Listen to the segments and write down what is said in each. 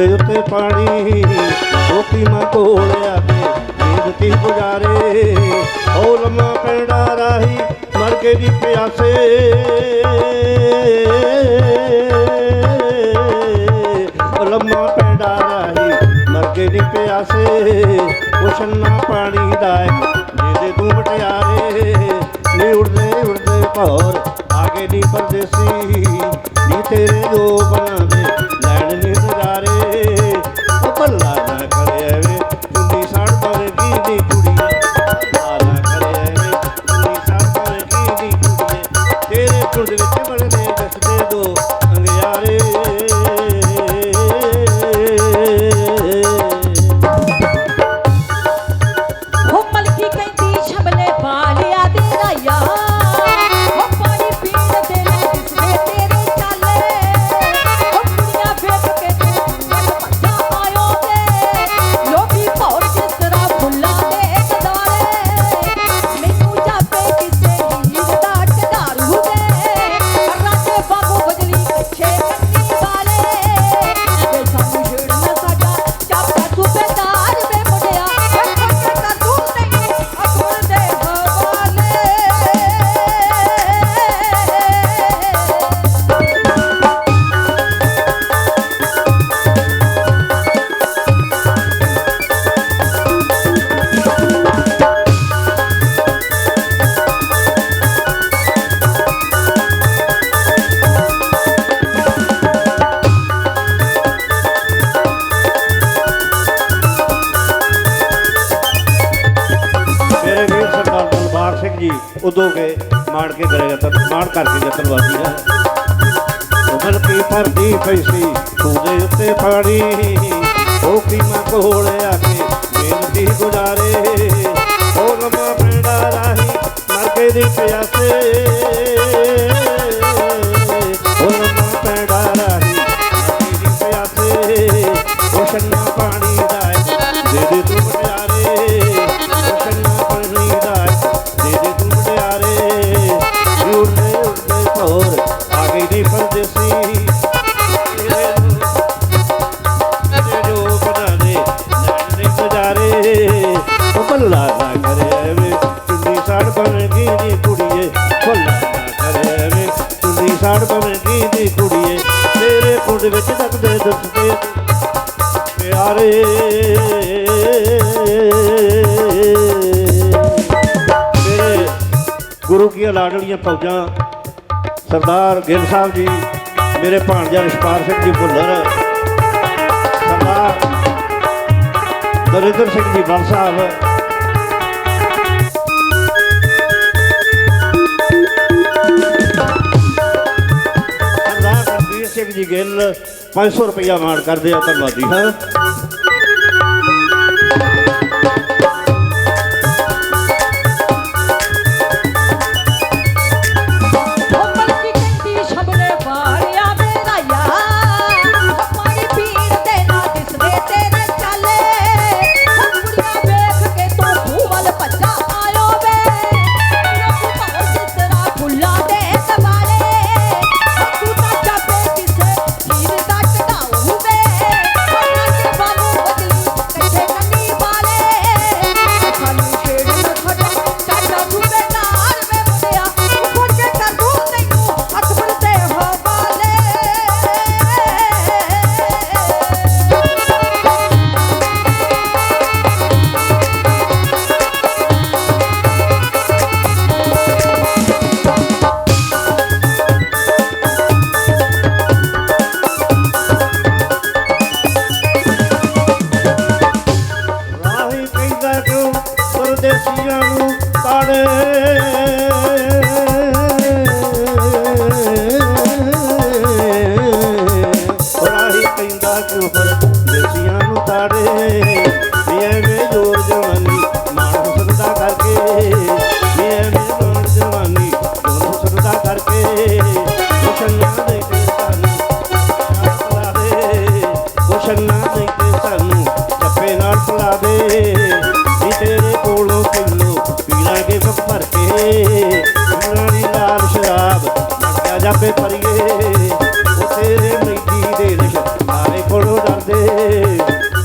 ਦੇ ਉੱਤੇ ਪਾਣੀ ਰੋਕੀ ਮਾ ਕੋਲ ਆਵੇ ਜੀਵਤੀ ਪੁਜਾਰੇ? ਓ ਲਮਾ ਪੈਂਡਾ ਰਾਹੀ ਮਰ ਕੇ ਦੀ ਪਿਆਸੇ। ਲੰਮਾ ਪੈਂਡਾ ਰਾਹੀ ਮਰ ਕੇ ਦੀ ਪਿਆਸੇ। ਉਸ਼ਨਾ ਪਾਣੀ ਦਾ ਜਿਹਦੇ ਤੂੰ ਮਟਿਆਰੇ। ਨੀ ਉੜਦੇ ਉੜਦੇ ਭੌਰ, ਆਗੇ ਦੀ ਪਰਦੇਸੀ। ਨੀ ਤੇਰੇ ਜੋ ਬਨ ਸਿੰਘ ਜੀ, ਉਦੋਂ ਗਏ ਮਾਣ ਕੇ ਗਰੇ ਜਤਨ ਮਾਣ ਕਰਕੇ ਜਤਨਵਾਦੀ ਹੈ। ਉਮਰ ਕੀ ਫਰਦੀ ਪੈਸੀ ਤੂੰ ਉੱਤੇ ਫਾੜੀ ਉਹ ਕੀ ਮਾ ਕੋਲ ਆ ਕੇ, ਬੇਨਤੀ ਗੁਜ਼ਾਰੇ। ਉਹ ਲਮਾ ਪਿੰਡਾ ਰਾਹੀ ਮਰ ਕੇ ਦੀ ਪਿਆਸੇ। ਉਹ ਲਮਾ ਪਿੰਡਾ ਰਾਹੀ ਮਰ ਕੇ ਦੀ ਪਿਆਸੇ। ਉਹ ਦੱਸਦੇ ਪਿਆਰੇ। ਮੇਰੇ ਗੁਰੂ ਕੀ ਸਰਦਾਰ ਗਿੱਲ ਸਾਹਿਬ ਜੀ, ਮੇਰੇ ਭਾਣਜਾ ਰਿਸ਼ਪਾਲ ਸਿੰਘ ਜੀ ਭੁੱਲਰ, ਸਰਦਾਰ ਦਰਿੰਦਰ ਸਿੰਘ ਜੀ ਬਲ ਸਾਹਿਬ ਸਿੰਘ ਜੀ ਗਿੱਲ 500 ਰੁਪਇਆ ਮਾਣ ਕਰਦੇ ਆ ਧੰਨਵਾਦੀ ਹਾਂ। ਜਾਪੇ ਪਰਿਏ ਉਹ ਤੇਰੇ ਮਿੱਟੀ ਦੇ ਰਿਸ਼ਤਾਰੇ ਕੋਲੋਂ ਡਰਦੇ।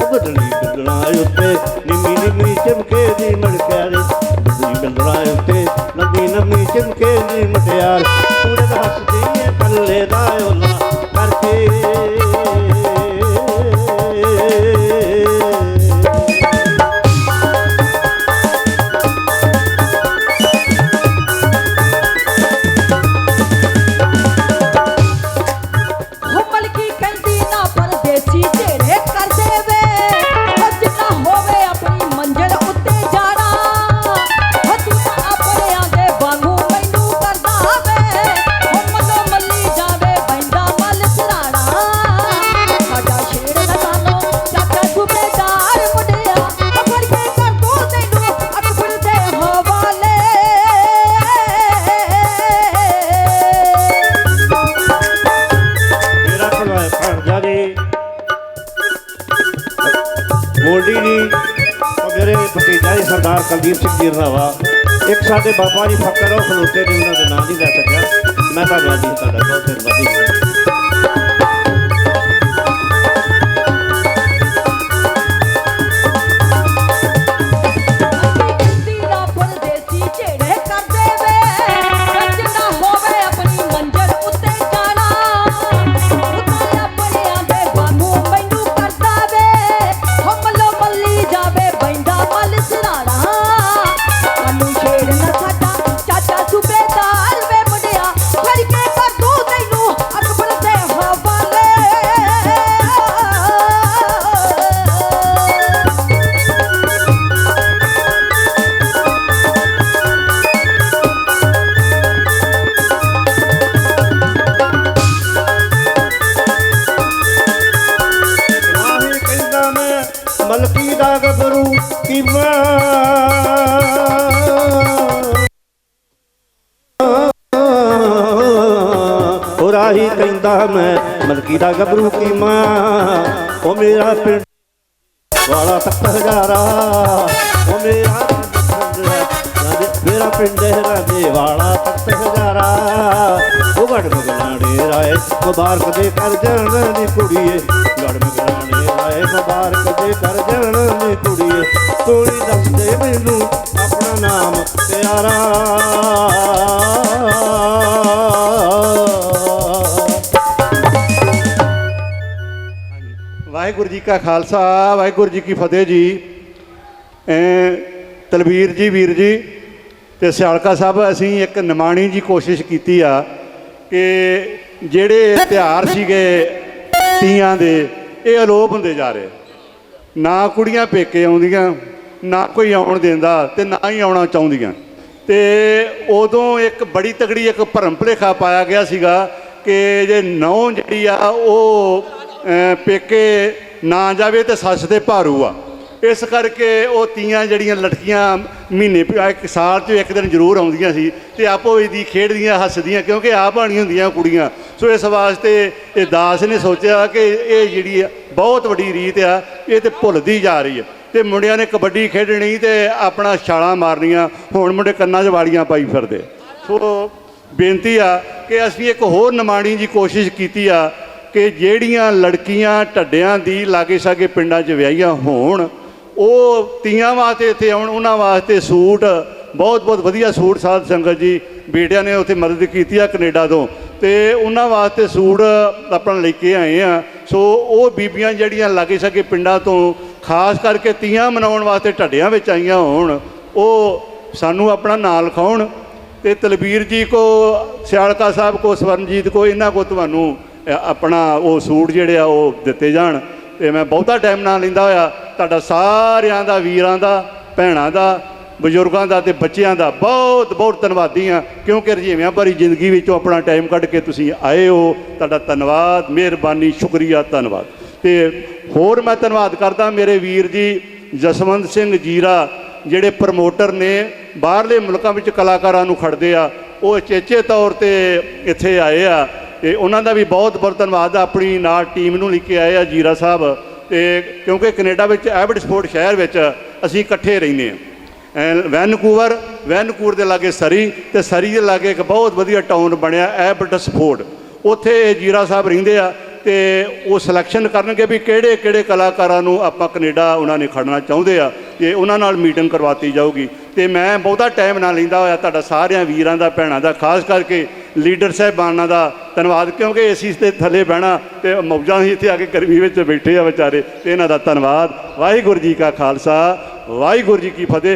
ਉਹ ਬਦਲੀ ਬਦਲਣਾ ਉੱਤੇ, ਨਿਮੀ ਨਿਮੀ ਚਮਕੇ ਦੀ ਮੜਕਿਆਰ ਬਦਲੀ ਬਦਲਣਾ ਉੱਤੇ ਨਵੀਂ ਨਵੀਂ ਚਮਕੇ ਦੀ ਮਟਿਆਰ ਪੂਰੇ ਦਾ ਭਤੀਜਾ ਜੀ ਸਰਦਾਰ ਕੁਲਦੀਪ ਸਿੰਘ ਜੀ ਰੰਧਾਵਾ ਇੱਕ ਸਾਡੇ ਬਾਬਾ ਜੀ ਫੱਕਰ ਉਹ ਖਲੋਤੇ ਨੇ, ਉਹਨਾਂ ਦਾ ਨਾਮ ਨਹੀਂ ਲੈ ਸਕਿਆ। ਮੈਂ ਧੰਨਵਾਦ ਜੀ ਤੁਹਾਡਾ ਬਹੁਤ ਧੰਨਵਾਦੀ ਰਾਹੀ ਮੈਂ ਮਲਕੀ ਦਾ ਗੱਭਰੂ ਕੀਮਾ ਉਹ ਮੇਰਾ ਪਿੰਡ ਵਾਲਾ ਤੱਕ ਹਜ਼ਾਰਾ। ਉਹ ਮੇਰਾ ਮੇਰਾ ਪਿੰਡ ਰਾਜੇ ਵਾਲਾ ਤੱਕ ਹਜ਼ਾਰਾ। ਉਹ ਗੜ ਮਗਲਾੜੇ ਰਾਏ, ਮੁਬਾਰਕ ਦੇ ਕਰ ਜਾਣ ਦੀ ਕੁੜੀਏ। ਗੜ ਮਗਲਾੜੇ ਰਾਏ, ਮੁਬਾਰਕ ਦੇ ਕਰ ਜਾਣ ਦੀ ਕੁੜੀਏ। ਤੋੜੀ ਦੱਸ ਦੇ ਮੈਨੂੰ ਆਪਣਾ ਨਾਮ ਪਿਆਰਾ। ਵਾਹਿਗੁਰੂ ਜੀ ਕਾ ਖਾਲਸਾ, ਵਾਹਿਗੁਰੂ ਜੀ ਕੀ ਫਤਿਹ ਜੀ। ਤਲਵੀਰ ਜੀ, ਵੀਰ ਜੀ ਤੇ ਸਿਆਲਕਾ ਸਾਹਿਬ, ਅਸੀਂ ਇੱਕ ਨਿਮਾਣੀ ਜੀ ਕੋਸ਼ਿਸ਼ ਕੀਤੀ ਆ ਕਿ ਜਿਹੜੇ ਤਿਉਹਾਰ ਸੀਗੇ ਤੀਆਂ ਦੇ, ਇਹ ਅਲੋਪ ਹੁੰਦੇ ਜਾ ਰਹੇ। ਨਾ ਕੁੜੀਆਂ ਪੇਕੇ ਆਉਂਦੀਆਂ, ਨਾ ਕੋਈ ਆਉਣ ਦਿੰਦਾ ਤੇ ਨਾ ਹੀ ਆਉਣਾ ਚਾਹੁੰਦੀਆਂ। ਤੇ ਉਦੋਂ ਇੱਕ ਬੜੀ ਤਗੜੀ ਇੱਕ ਭਰਮ ਭੁਲੇਖਾ ਪਾਇਆ ਗਿਆ ਸੀਗਾ ਕਿ ਜੇ ਨੌ ਜਿਹੜੀ ਆ ਉਹ ਪੇਕੇ ਨਾ ਜਾਵੇ ਤੇ ਸੱਸ ਦੇ ਭਾਰੂ ਆ। ਇਸ ਕਰਕੇ ਉਹ ਤੀਆਂ ਜਿਹੜੀਆਂ ਲਟਕੀਆਂ ਮਹੀਨੇ ਇੱਕ ਸਾਲ 'ਚ ਇੱਕ ਦਿਨ ਜ਼ਰੂਰ ਆਉਂਦੀਆਂ ਸੀ ਤੇ ਆਪੋ ਵਿੱਚ ਦੀ ਖੇਡਦੀਆਂ, ਹੱਸਦੀਆਂ, ਕਿਉਂਕਿ ਆਪ ਆਣੀਆਂ ਹੁੰਦੀਆਂ ਕੁੜੀਆਂ। ਸੋ ਇਸ ਵਾਸਤੇ ਇਹ ਦਾਸ ਨੇ ਸੋਚਿਆ ਕਿ ਇਹ ਜਿਹੜੀ ਆ, ਬਹੁਤ ਵੱਡੀ ਰੀਤ ਆ, ਇਹ ਤੇ ਭੁੱਲਦੀ ਜਾ ਰਹੀ ਹੈ ਤੇ ਮੁੰਡਿਆਂ ਨੇ ਕਬੱਡੀ ਖੇਡਣੀ ਤੇ ਆਪਣਾ ਛਾਲਾਂ ਮਾਰਨੀਆਂ, ਹੁਣ ਮੁੰਡੇ ਕੰਨਾਂ 'ਚ ਵਾਲੀਆਂ ਪਾਈ ਫਿਰਦੇ। ਸੋ ਬੇਨਤੀ ਆ ਕਿ ਅਸੀਂ ਇੱਕ ਹੋਰ ਨਿਮਾਣੀ ਜੀ ਕੋਸ਼ਿਸ਼ ਕੀਤੀ ਆ ਕਿ ਜਿਹੜੀਆਂ ਲੜਕੀਆਂ ਢੱਡਿਆਂ ਦੀ ਲਾਗੇ ਸਾਗੇ ਪਿੰਡਾਂ 'ਚ ਵਿਆਹੀਆਂ ਹੋਣ, ਉਹ ਤੀਆਂ ਵਾਸਤੇ ਇੱਥੇ ਆਉਣ, ਉਹਨਾਂ ਵਾਸਤੇ ਸੂਟ, ਬਹੁਤ ਬਹੁਤ ਵਧੀਆ ਸੂਟ ਸਾਧ ਸੰਗਤ ਜੀ, ਬੇਟਿਆਂ ਨੇ ਉੱਥੇ ਮਦਦ ਕੀਤੀ ਆ ਕੈਨੇਡਾ ਤੋਂ। ਤੇ ਉਹਨਾਂ ਵਾਸਤੇ ਸੂਟ ਆਪਣਾ ਲੈ ਕੇ ਆਏ ਆ। ਸੋ ਉਹ ਬੀਬੀਆਂ ਜਿਹੜੀਆਂ ਲਾਗੇ ਸਾਗੇ ਪਿੰਡਾਂ ਤੋਂ, ਖਾਸ ਕਰਕੇ ਤੀਆਂ ਮਨਾਉਣ ਵਾਸਤੇ ਢੱਡਿਆਂ ਵਿੱਚ ਆਈਆਂ ਹੋਣ, ਉਹ ਸਾਨੂੰ ਆਪਣਾ ਨਾਂ ਲਿਖਾਉਣ ਤੇ ਤਲਬੀਰ ਜੀ ਕੋ, ਸਿਆਲਕਾ ਸਾਹਿਬ ਕੋ, ਸਵਰਨਜੀਤ ਕੋ, ਇਹਨਾਂ ਕੋ ਤੁਹਾਨੂੰ ਆਪਣਾ ਉਹ ਸੂਟ ਜਿਹੜੇ ਆ ਉਹ ਦਿੱਤੇ ਜਾਣ ਤੇ ਮੈਂ ਬਹੁਤਾ ਟਾਈਮ ਨਾ ਲੈਂਦਾ ਹੋਇਆ। ਤੁਹਾਡਾ ਸਾਰਿਆਂ ਦਾ, ਵੀਰਾਂ ਦਾ, ਭੈਣਾਂ ਦਾ, ਬਜ਼ੁਰਗਾਂ ਦਾ ਤੇ ਬੱਚਿਆਂ ਦਾ ਬਹੁਤ ਬਹੁਤ ਧੰਨਵਾਦੀ ਆ ਕਿਉਂਕਿ ਰਜੀਵਿਆਂ ਭਰੀ ਜ਼ਿੰਦਗੀ ਵਿੱਚੋਂ ਆਪਣਾ ਟਾਈਮ ਕੱਢ ਕੇ ਤੁਸੀਂ ਆਏ ਹੋ। ਤੁਹਾਡਾ ਧੰਨਵਾਦ, ਮਿਹਰਬਾਨੀ, ਸ਼ੁਕਰੀਆ, ਧੰਨਵਾਦ। ਤੇ ਹੋਰ ਮੈਂ ਧੰਨਵਾਦ ਕਰਦਾ ਮੇਰੇ ਵੀਰ ਜੀ, ਜਸਵੰਤ ਸਿੰਘ ਜੀਰਾ, ਜਿਹੜੇ ਪ੍ਰਮੋਟਰ ਨੇ, ਬਾਹਰਲੇ ਮੁਲਕਾਂ ਵਿੱਚ ਕਲਾਕਾਰਾਂ ਨੂੰ ਖੜਦੇ ਆ। ਉਹ ਚੇਚੇ ਤੌਰ ਤੇ ਇੱਥੇ ਆਏ ਆ। ਤੇ ਉਹਨਾਂ ਦਾ ਵੀ ਬਹੁਤ ਬਹੁਤ ਧੰਨਵਾਦ ਆਪਣੀ ਨਾਲ ਟੀਮ ਨੂੰ ਲੈ ਕੇ ਆਏ ਆ ਜੀਰਾ ਸਾਹਿਬ। ਤੇ ਕਿਉਂਕਿ ਕੈਨੇਡਾ ਵਿੱਚ ਐਬਟਸਫੋਰਡ ਸ਼ਹਿਰ ਵਿੱਚ ਅਸੀਂ ਇਕੱਠੇ ਰਹਿੰਦੇ ਆ। ਐਂ ਵੈਨਕੂਵਰ ਵੈਨਕੂਵਰ ਦੇ ਲਾਗੇ ਸਰੀ ਤੇ ਸਰੀ ਦੇ ਲਾਗੇ ਇੱਕ ਬਹੁਤ ਵਧੀਆ ਟਾਊਨ ਬਣਿਆ ਐਬਟਸਫੋਰਡ ਉੱਥੇ ਇਹ ਜੀਰਾ ਸਾਹਿਬ ਰਹਿੰਦੇ ਆ ਤੇ ਉਹ ਸਿਲੈਕਸ਼ਨ ਕਰਨਗੇ ਵੀ ਕਿਹੜੇ ਕਿਹੜੇ ਕਲਾਕਾਰਾਂ ਨੂੰ ਆਪਾਂ ਕੈਨੇਡਾ ਉਹਨਾਂ ਨੇ ਖੜਨਾ ਚਾਹੁੰਦੇ ਆ, ਤੇ ਉਹਨਾਂ ਨਾਲ ਮੀਟਿੰਗ ਕਰਵਾਤੀ ਜਾਊਗੀ। ਤੇ ਮੈਂ ਬਹੁਤਾ ਟਾਈਮ ਨਾ ਲੈਂਦਾ ਹੋਇਆ, ਤੁਹਾਡਾ ਸਾਰਿਆਂ ਵੀਰਾਂ ਦਾ, ਭੈਣਾਂ ਦਾ, ਖਾਸ ਕਰਕੇ ਲੀਡਰ ਸਾਹਿਬਾਨਾਂ ਦਾ ਧੰਨਵਾਦ, ਕਿਉਂਕਿ ਏਸੀ ਦੇ ਥੱਲੇ ਬਹਿਣਾ ਤੇ ਮੌਜਾਂ ਹੀ ਇੱਥੇ ਆ ਕੇ ਗਰਮੀ ਵਿੱਚ ਬੈਠੇ ਆ ਵਿਚਾਰੇ, ਤੇ ਇਹਨਾਂ ਦਾ ਧੰਨਵਾਦ। ਵਾਹਿਗੁਰੂ ਜੀ ਕਾ ਖਾਲਸਾ, ਵਾਹਿਗੁਰੂ ਜੀ ਕੀ ਫਤਿਹ।